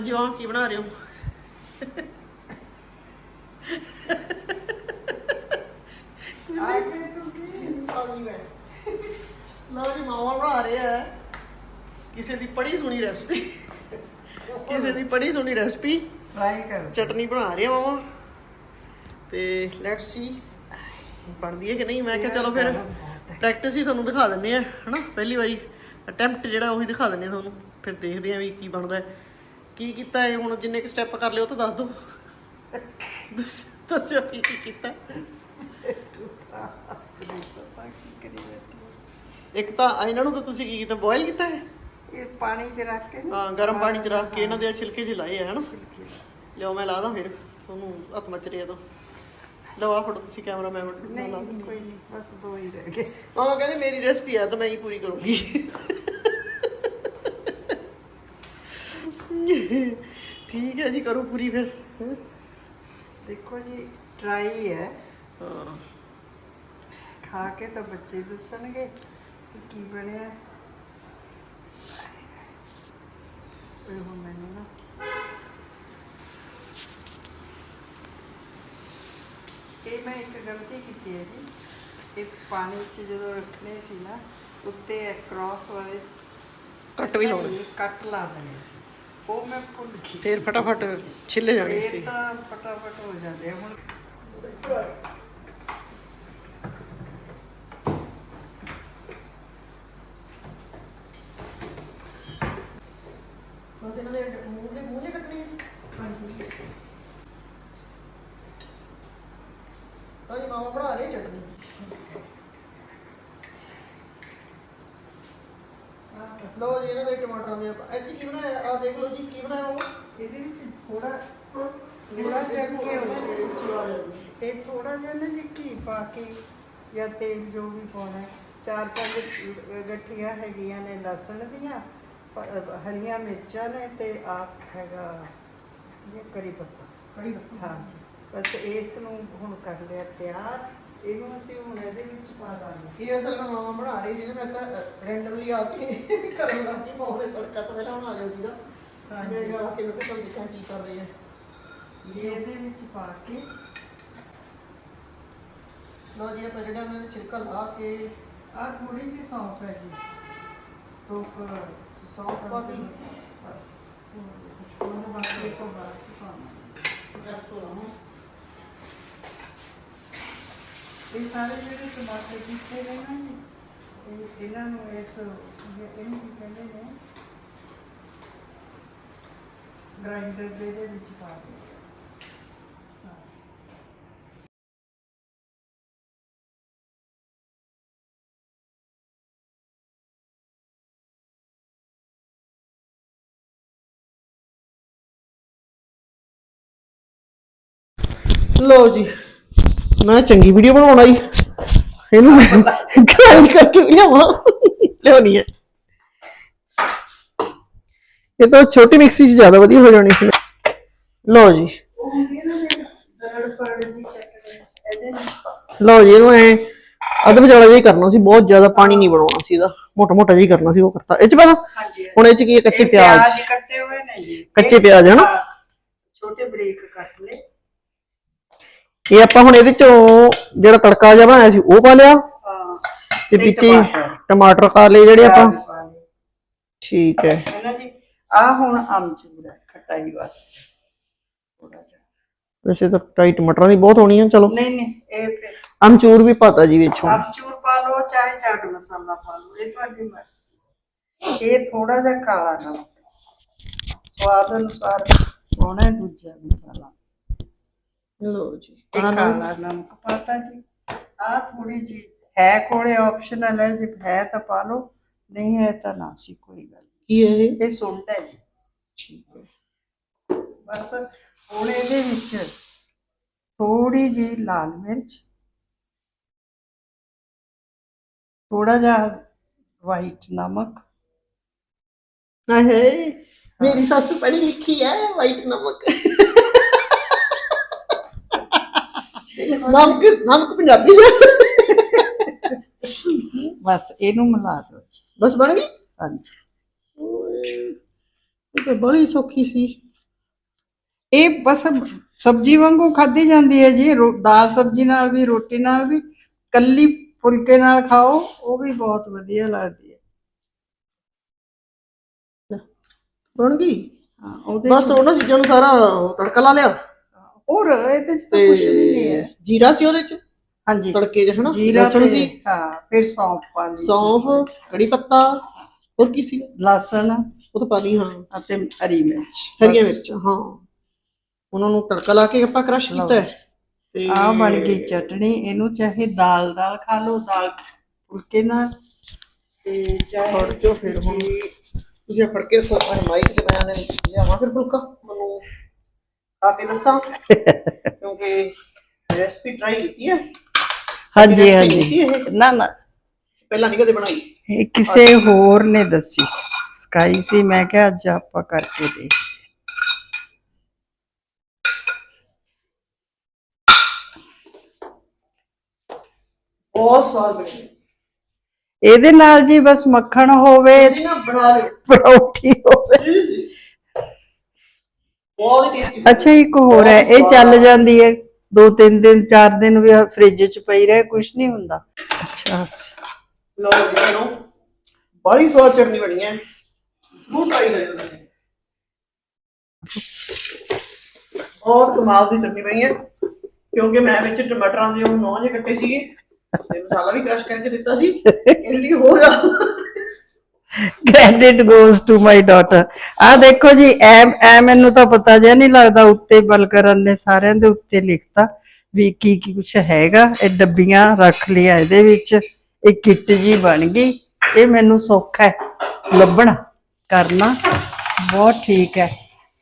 ਜੀ ਵਾਹ ਕੀ ਬਣਾ ਰਹੇ ਹੋ? ਆਏ ਪਏ ਤੁਸੀਂ ਆਉਣੀ ਮੈਂ ਲਓ ਜੀ ਮਾਵਾ ਬਣਾ ਰਹੇ ਆ। ਕਿਸੇ ਦੀ ਪੜੀ ਸੁਣੀ ਰੈਸਪੀ ਕਿਸੇ ਦੀ ਪੜੀ ਸੁਣੀ ਰੈਸਪੀ ਟਰਾਈ ਕਰ। ਚਟਨੀ ਬਣਾ ਰਹੇ ਆ ਮਾਵਾ। ਤੇ ਲੈਟਸ ਸੀ ਬਣਦੀ ਹੈ ਕਿ ਨਹੀਂ? ਮੈਂ ਕਿਹਾ ਚਲੋ ਫਿਰ ਪ੍ਰੈਕਟਿਸ ਹੀ। ਤੁਹਾਨੂੰ ਦਿਖਾ ਦਿੰਨੇ ਆ ਹਨਾ? ਪਹਿਲੀ ਵਾਰੀ ਅਟੈਂਪਟ ਜਿਹੜਾ ਉਹੀ ਦਿਖਾ ਦਿੰਨੇ ਤੁਹਾਨੂੰ। ਫਿਰ ਦੇਖਦੇ ਆ ਵੀ ਕੀ ਬਣਦਾ ਹੈ। ਕੀ ਕੀਤਾ ਹੈ ਹੁਣ ਜਿੰਨੇ ਕੁ ਸਟੈਪ ਕਰ ਲਿਓ ਤਾਂ ਦੱਸ ਦਿਓ ਦੱਸ- ਦੱਸਿਓ ਕੀ ਕੀ ਕੀਤਾ। ਇੱਕ ਤਾਂ ਇਹਨਾਂ ਨੂੰ ਤਾਂ ਤੁਸੀਂ ਕੀ ਕੀਤਾ? ਬੋਇਲ ਕੀਤਾ ਹੈ ਇਹ ਪਾਣੀ ਚ ਰੱਖ ਕੇ ਨਾ। ਹਾਂ ਗਰਮ ਪਾਣੀ ਚ ਰੱਖ ਕੇ ਇਹਨਾਂ ਦੇ ਛਿਲਕੇ ਜਿਹੇ ਲਾਏ ਆ ਹਨਾ? ਛਿਲਕੇ। ਲਿਓ ਮੈਂ ਲਾ ਦਾਂ ਫਿਰ। ਤੁਹਾਨੂੰ ਹੱਥ ਮੱਚ ਰਿਹਾ ਤਾਂ। ਲਓ ਆ ਫੋਟੋ ਤੁਸੀਂ ਕੈਮਰਾ ਮੈਂ ਲਾ ਨਹੀਂ ਕੋਈ ਨਹੀਂ ਬਸ ਦੋ ਹੀ ਰਹਿ ਗਏ। ਮਾਮਾ ਕਹਿੰਦੇ ਮੇਰੀ ਰੈਸਪੀ ਆ ਤਾਂ ਮੈਂ ਹੀ ਪੂਰੀ ਕਰੂੰਗੀ। ਠੀਕ ਹੈ ਜੀ ਕਰੋ ਪੂਰੀ ਫਿਰ? ਦੇਖੋ ਜੀ ਟਰਾਈ ਹੈ। ਹਾਂ। ਖਾ ਕੇ ਤਾਂ ਬੱਚੇ ਦੱਸਣਗੇ ਕਿ ਕੀ ਬਣਿਆ। ਇਹ ਹੁਣ ਮੈਨੂੰ ਨਾ ਇਹ ਮੈਂ ਇੱਕ ਗਲਤੀ ਕੀਤੀ ਹੈ ਜੀ। ਇਹ ਪਾਣੀ 'ਚ ਜਦੋਂ ਰੱਖਣੇ ਸੀ ਨਾ ਉੱਤੇ ਕ੍ਰਾਸ ਵਾਲੇ ਕੱਟ ਵੀ ਲਾਉਣੇ। ਕੱਟ ਲਾ ਦੇਣੇ ਸੀ। ਉਹ ਮੈਂ ਭੁੱਲ ਗਈ। ਫਿਰ ਫਟਾਫਟ ਛਿੱਲੇ ਜਾਣੇ ਇਹ ਸੀ। ਤਾਂ ਫਟਾਫਟ ਹੋ ਜਾਂਦੇ ਆ। ਹੁਣ ਬਸ ਇਹਨਾਂ ਦੇ ਮੂੰਹ ਦੇ ਮੂੰਹ ਕੱਟਣੇ? ਹਾਂਜੀ। ਹਾਂਜੀ ਮਾਮਾ ਬਣਾ ਰਹੇ ਚਟਨੀ ਆਹ ਬਸ। ਲਓ ਜੀ ਇਹਨਾਂ ਦੇ ਟਮਾਟਰਾਂ ਦੇ ਇਹ 'ਚ ਕੀ ਬਣਾਇਆ? ਆ ਦੇਖ ਲਓ ਜੀ ਕੀ ਬਣਾਇਆ ਮਾਮਾ ਇਹਦੇ ਵਿੱਚ ਥੋੜਾ ਥੋੜਾ ਜਿਹਾ ਘਿਓ ਇਹ ਥੋੜਾ ਜਿਹਾ ਨਾ ਜੀ ਘੀ ਪਾ ਕੇ ਜਾਂ ਤੇਲ ਜੋ ਵੀ ਪਾਉਣਾ ਹੈ। ਚਾਰ ਪੰਜ ਗੱਠੀਆਂ ਹੈਗੀਆਂ ਨੇ ਲਸਣ ਦੀਆਂ ਪ- ਹਰੀਆਂ ਮਿਰਚਾਂ ਨੇ ਤੇ ਆ ਹੈਗਾ ਇਹ ਕਰੀ ਪੱਤਾ। ਕੜੀ ਹਾਂਜੀ। ਬਸ ਇਸ ਨੂੰ ਹੁਣ ਕਰ ਲਿਆ ਤਿਆਰ। ਇਹਨੂੰ ਅਸੀਂ ਹੁਣ ਇਹਦੇ ਵਿੱਚ ਪਾ ਦਾਂਗੇ। ਇਹ ਅਸਲ ਵਿੱਚ ਮਾਮਾ ਬਣਾ ਰਹੀ ਸੀ ਮੈਂ ਤਾਂ ਰੈਂਡਮਲੀ ਆ ਕੇ ਕਰਨ ਲੱਗੀ ਮਾਮਾ ਨੇ ਤੜਕਾ ਤਾਂ ਪਹਿਲਾਂ ਬਣਾ ਲਿਆ ਸੀਗਾ। ਹਾਂਜੀ। ਮੈਂ ਆ ਕੇ ਮੈਂ ਕਿਹਾ ਦੇਖਾਂ ਕੀ ਕਰ ਰਹੀ ਹੈ। ਇਹ ਇਹਦੇ ਵਿੱਚ ਪਾ ਕੇ ਲਓ ਜੀ ਆਪਾਂ ਜਿਹੜਾ ਦੇ ਛਿਲਕਾ ਲਾ ਕੇ ਆ ਥੋੜੀ ਜਿਹੀ ਸੌਂਫ ਹੈ ਜੀ। ਟੋਕ ਸੌਂਫ ਪਾ ਦਿੱਤੀ। ਬਸ। ਹੁਣ ਬਾਕੀ ਤੋਂ ਬਾਅਦ ਚ ਪਾਉਣਾ ਕਰ ਤੋਂ ਇਹ ਸਾਰੇ ਜਿਹੜੇ ਟਮਾਟਰ ਕੀਤੇ ਨੇ ਨਾ ਜੀ ਇਹ ਇਹਨਾਂ ਨੂੰ ਇਸ ਇਹ- ਇਹਨੂੰ ਕੀ ਕਹਿੰਦੇ ਨੇ ਗ੍ਰਾਈਂਡਰ ਦੇ ਇਹਦੇ ਵਿੱਚ ਪਾ ਦਿਓ ਸਾਰੇ ਲਓ ਜੀ ਮੈਂ ਚੰਗੀ ਵੀਡੀਓ ਬਣਾਉਣ ਆਈ। ਇਹਨੂੰ ਗ੍ਰਾਈਂਡ ਕਰਕੇ ਵੀ ਲਿਆਵਾਂ। ਲਿਆਉਣੀ ਹੈ ਇਹ ਤਾਂ ਛੋਟੀ ਮਿਕਸੀ 'ਚ ਜ਼ਿਆਦਾ ਵਧੀਆ ਹੋ ਜਾਣੀ ਸੀ। ਲਓ ਜੀ। ਜੀ ਲਓ ਜੀ ਇਹਨੂੰ ਐ ਅੱਧ ਵਿਚਾਲਾ ਜਿਹਾ ਕਰਨਾ ਸੀ। ਬਹੁਤ ਜ਼ਿਆਦਾ ਪਾਣੀ ਨਹੀਂ ਬਣਾਉਣਾ ਸੀ ਇਹਦਾ। ਮੋਟਾ ਮੋਟਾ ਜਿਹਾ ਕਰਨਾ ਸੀ ਉਹ ਕਰਤਾ। ਇਹ 'ਚ ਪਹਿਲਾਂ ਹਾਂਜੀ। ਹੁਣ ਇਹ 'ਚ ਕੀ ਹੈ ਕੱਚੇ ਪਿਆਜ਼। ਕੱਟੇ ਹੋਏ ਨੇ ਜੀ। ਕੱਚੇ ਪਿਆਜ਼, ਹਨਾ? ਹਾਂ, ਛੋਟੇ ਬਰੀਕ ਕੱਟ ਲਏ। ਇਹ ਆਪਾਂ ਹੁਣ ਇਹਦੇ 'ਚੋਂ ਜਿਹੜਾ ਤੜਕਾ ਜਿਹਾ ਬਣਾਇਆ ਸੀ ਉਹ ਪਾ ਲਿਆ? ਹਾਂ। ਤੇ ਤੇ ਵਿੱਚ ਹੀ ਟਮਾਟਰ। ਟਮਾਟਰ ਪਾ ਲਏ ਜਿਹੜੇ ਆਪਾਂ? ਪਿਆਜ਼ ਪਾ ਲਏ। ਠੀਕ ਹੈ। ਹੈ ਨਾ ਜੀ? ਆ ਹੁਣ ਅਮਚੂਰ ਹੈ ਖਟਾਈ ਵਾਸਤੇ। ਥੋੜਾ ਜਿਹਾ। ਵੈਸੇ ਤਾਂ ਟਾਈ ਟਮਾਟਰਾਂ ਦੀ ਬਹੁਤ ਹੋਣੀ ਹੈ ਚਲੋ। ਨਹੀਂ ਨਹੀਂ ਇਹ ਫਿਰ ਅਮਚੂਰ ਵੀ ਪਤਾ ਜੀ ਵਿੱਚ ਹੁਣ। ਅਮਚੂਰ ਪਾ ਲਓ ਚਾਹੇ ਚਾਟ ਮਸਾਲਾ ਪਾ ਲਓ ਇਹ ਤੁਹਾਡੀ ਮਰਜ਼ੀ। ਇਹ ਥੋੜਾ ਜਿਹਾ ਕਾਲਾ ਨਮਕ। ਸਵਾਦ ਅਨੁਸਾਰ ਪਾਉਣਾ ਹੈ ਦੂਜਾ ਵੀ ਪਾ ਲਾ ਲਓ ਜੀ ਇਹ ਕਾਲਾ ਨਮਕ ਪਾਤਾ ਜੀ ਆ ਥੋੜੀ ਜੀ ਹੈ ਕੋਲੇ ਆਪਸ਼ਨਲ ਹੈ ਜੇ ਹੈ ਤਾਂ ਪਾ ਲਓ ਨਹੀਂ ਹੈ ਤਾਂ ਨਾ ਸੀ ਕੋਈ ਗੱਲ ਨਹੀਂ। ਕੀ ਹੈ ਇਹ ਇਹ ਸੁੰਡ ਹੈ ਜੀ ਠੀਕ ਹੈ ਬਸ ਹੁਣ ਇਹਦੇ ਵਿੱਚ ਥੋੜੀ ਜਿਹੀ ਲਾਲ ਮਿਰਚ ਥੋੜਾ ਜਿਹਾ ਵਾਈਟ ਨਮਕ ਆਹੇ ਮੇਰੀ ਸੱਸ ਪੜ੍ਹੀ ਲਿਖੀ ਹੈ ਵਾਈਟ ਨਮਕ ਨਮਕ ਨਮਕ ਪੰਜਾਬੀ ਦਾ। ਬਸ ਇਹਨੂੰ ਮਿਲਾ ਦਿਓ ਬਸ ਬਣ ਗਈ? ਹਾਂਜੀ। ਇਹ ਤਾਂ ਬੜੀ ਸੌਖੀ ਸੀ। ਇਹ ਬਸ ਸਬਜ਼ੀ ਵਾਂਗੂ ਖਾਧੀ ਜਾਂਦੀ ਹੈ ਜੀ। ਦਾਲ ਸਬਜ਼ੀ ਨਾਲ ਵੀ ਰੋਟੀ ਨਾਲ ਵੀ ਕੱਲੀ ਫੁਲਕੇ ਨਾਲ ਖਾਓ ਉਹ ਵੀ ਬਹੁਤ ਵਧੀਆ ਲੱਗਦੀ ਹੈ। ਬਣ ਗਈ? ਹਾਂ ਉਹਦੇ ਬਸ ਉਹਨਾਂ ਚੀਜ਼ਾਂ ਨੂੰ ਸਾਰਾ ਤੜਕਾ ਲਾ ਲਿਆ। ਹੋਰ ਇਹਦੇ ਚ ਤਾਂ ਕੁਝ ਵੀ ਨਹੀਂ ਹੈ। ਜੀਰਾ ਸੀ ਉਹਦੇ ਚ? ਹਾਂਜੀ। ਤੜਕੇ ਚ ਹਨਾ? ਜੀਰਾ ਲਸਣ ਸੀ? ਹਾਂ ਫਿਰ ਸੌਂਫ ਪਾ ਲਈ। ਸੌਂਫ ਕੜੀ ਪੱਤਾ ਹੋਰ ਕੀ ਸੀ? ਲਸਣ। ਉਹ ਤਾਂ ਪਾ ਲਈ ਹਾਂ। ਅਤੇ ਹਰੀ ਮਿਰਚ। ਹਰੀਆਂ ਮਿਰਚ ਹਾਂ। ਉਹਨਾਂ ਨੂੰ ਤੜਕਾ ਲਾ ਕੇ ਆਪਾਂ ਕ੍ਰਸ਼ ਕੀਤਾ ਹੈ? ਤੇ ਆ ਬਣ ਗਈ ਚਟਣੀ ਇਹਨੂੰ ਚਾਹੇ ਦਾਲ ਨਾਲ ਖਾ ਲਓ ਦਾਲ ਫੁਲਕੇ ਨਾਲ। ਤੇ ਚਾਹੇ ਫੜ ਕੇ ਫਿਰ ਹੁਣ ਤੁਸੀਂ ਫੜ ਕੇ ਆਪਣੇ ਮਾਈਕ ਤੇ ਮੈਂ ਨੇ ਲਿਆਵਾਂ ਫਿਰ ਫੁਲਕਾ। ਮੈਨੂੰ ਕੇ ਦੱਸਾਂ ਕਿਉਂਕਿ ਰੈਸਪੀ ਟਰਾਈ ਕੀਤੀ ਹੈ। ਹਾਂਜੀ ਹਾਂਜੀ। ਨਾ ਨਾ। ਪਹਿਲਾਂ ਨਹੀਂ ਕਦੇ ਬਣਾਈ। ਇਹ ਕਿਸੇ ਹੋਰ ਨੇ ਦੱਸੀ। ਸਕਾਈ ਸੀ ਮੈਂ ਕਿਹਾ ਅੱਜ ਆਪਾਂ ਕਰਕੇ ਦੇ ਬਹੁਤ ਸਵਾਦ ਬਣੀ। ਹੈ। ਇਹਦੇ ਨਾਲ ਜੀ ਬਸ ਮੱਖਣ ਹੋਵੇ ਤੁਸੀਂ ਨਾ ਬਣਾ ਲਿਓ। ਪਰੌਠੀ ਹੋਵੇ। ਟੇਸਟੀ ਅੱਛਾ ਇੱਕ ਹੋਰ ਹੈ ਇਹ ਚੱਲ ਜਾਂਦੀ ਹੈ। ਦੋ ਤਿੰਨ ਦਿਨ ਚਾਰ ਦਿਨ ਵੀ ਫ੍ਰਿਜ 'ਚ ਪਈ ਰਹੇ ਕੁਝ ਨਹੀਂ ਹੁੰਦਾ। ਅੱਛਾ ਲੋ ਜੀ ਨੂੰ ਬੜੀ ਸਵਾਦ ਚਟਨੀ ਬਣੀ ਹੈ। ਜ਼ਰੂਰ ਟਰਾਈ ਕਰਿਓ ਤੁਸੀਂ। ਬਹੁਤ ਕਮਾਲ ਦੀ ਚਟਨੀ ਬਣੀ ਹੈ ਕਿਉਂਕਿ ਮੈਂ ਵਿੱਚ ਟਮਾਟਰਾਂ ਦੇ ਉਹ ਨੌ ਜੇ ਕੱਟੇ ਸੀਗੇ ਤੇ ਮਸਾਲਾ ਵੀ ਕ੍ਰਸ਼ ਕਰਕੇ ਦਿੱਤਾ ਸੀ। ਇਹਦੇ ਲਈ ਹੋ ਜਾ credit goes to my daughter ਆ ਦੇਖੋ ਜੀ ਐ ਐ ਮੈਨੂੰ ਤਾਂ ਪਤਾ ਜਿਹਾ ਨਹੀਂ ਲੱਗਦਾ ਉੱਤੇ ਬਲਕਰਨ ਨੇ ਸਾਰਿਆਂ ਦੇ ਉੱਤੇ ਲਿਖਤਾ ਵੀ ਕੀ ਕੀ ਕੁਛ ਹੈਗਾ। ਇਹ ਡੱਬੀਆਂ ਰੱਖ ਲਿਆ, ਇਹਦੇ ਵਿੱਚ ਇਹ ਕਿੱਟ ਜੀ ਬਣ ਗਈ। ਇਹ ਮੈਨੂੰ ਸੌਖਾ ਹੈ। ਲੱਭਣਾ, ਕਰਨਾ ਬਹੁਤ ਠੀਕ ਹੈ।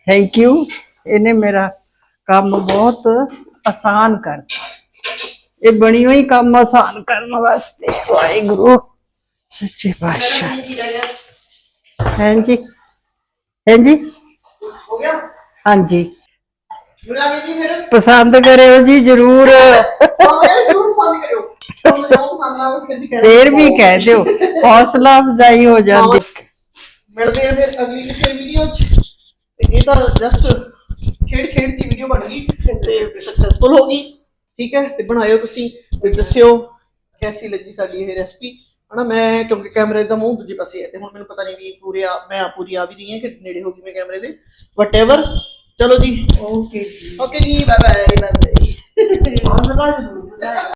ਥੈਂਕ ਯੂ ਇਹਨੇ ਮੇਰਾ ਕੰਮ ਬਹੁਤ ਆਸਾਨ ਕਰਤਾ। ਇਹ ਬਣੀ ਹੋਈ ਕੰਮ ਆਸਾਨ ਕਰਨ ਵਾਸਤੇ। ਵਾਹਿਗੁਰੂ। ਸੱਚੇ ਪਾਤਸ਼ਾਹ। ਹਾਂਜੀ ਹਾਂਜੀ। ਹੋ ਗਿਆ? ਹਾਂਜੀ। ਜੀ ਫਿਰ। ਪਸੰਦ ਕਰਿਓ ਜੀ ਜਰੂਰ। ਕਰਿਓ। ਫਿਰ ਵੀ ਕਹਿ ਦਿਓ। ਹੌਸਲਾ ਅਫਜ਼ਾਈ ਹੋ ਜਾਂਦੀ। ਮਿਲਦੇ ਆ ਫਿਰ ਅਗਲੀ ਕਿਸੇ ਵੀਡੀਓ 'ਚ। ਇਹ ਤਾਂ ਜਸਟ ਖੇਡ ਖੇਡ 'ਚ ਵੀਡੀਓ ਬਣ ਗਈ ਤੇ ਸਕਸੈਸਫੁਲ ਹੋ ਗਈ। ਠੀਕ ਹੈ ਤੇ ਬਣਾਇਓ ਤੁਸੀਂ ਤੇ ਦੱਸਿਓ ਕੈਸੀ ਲੱਗੀ ਸਾਡੀ ਇਹ ਰੈਸਪੀ ਹਨਾ ਮੈਂ ਕਿਉਂਕਿ ਕੈਮਰੇ ਦਾ ਮੂੰਹ ਦੂਜੇ ਪਾਸੇ ਹੈ ਤੇ ਹੁਣ ਮੈਨੂੰ ਪਤਾ ਨਹੀਂ ਵੀ ਪੂਰੇ ਆ ਮੈਂ ਆ ਪੂਰੀ ਆ ਵੀ ਰਹੀ ਹਾਂ ਕਿ ਨੇੜੇ ਹੋ ਗਈ ਮੈਂ ਕੈਮਰੇ ਦੇ ਵਟਐਵਰ ਚਲੋ ਜੀ। ਓਕੇ ਜੀ। ਓਕੇ ਜੀ ਬਾਏ ਬਾਏ ਬਾਏ ਬਾਏ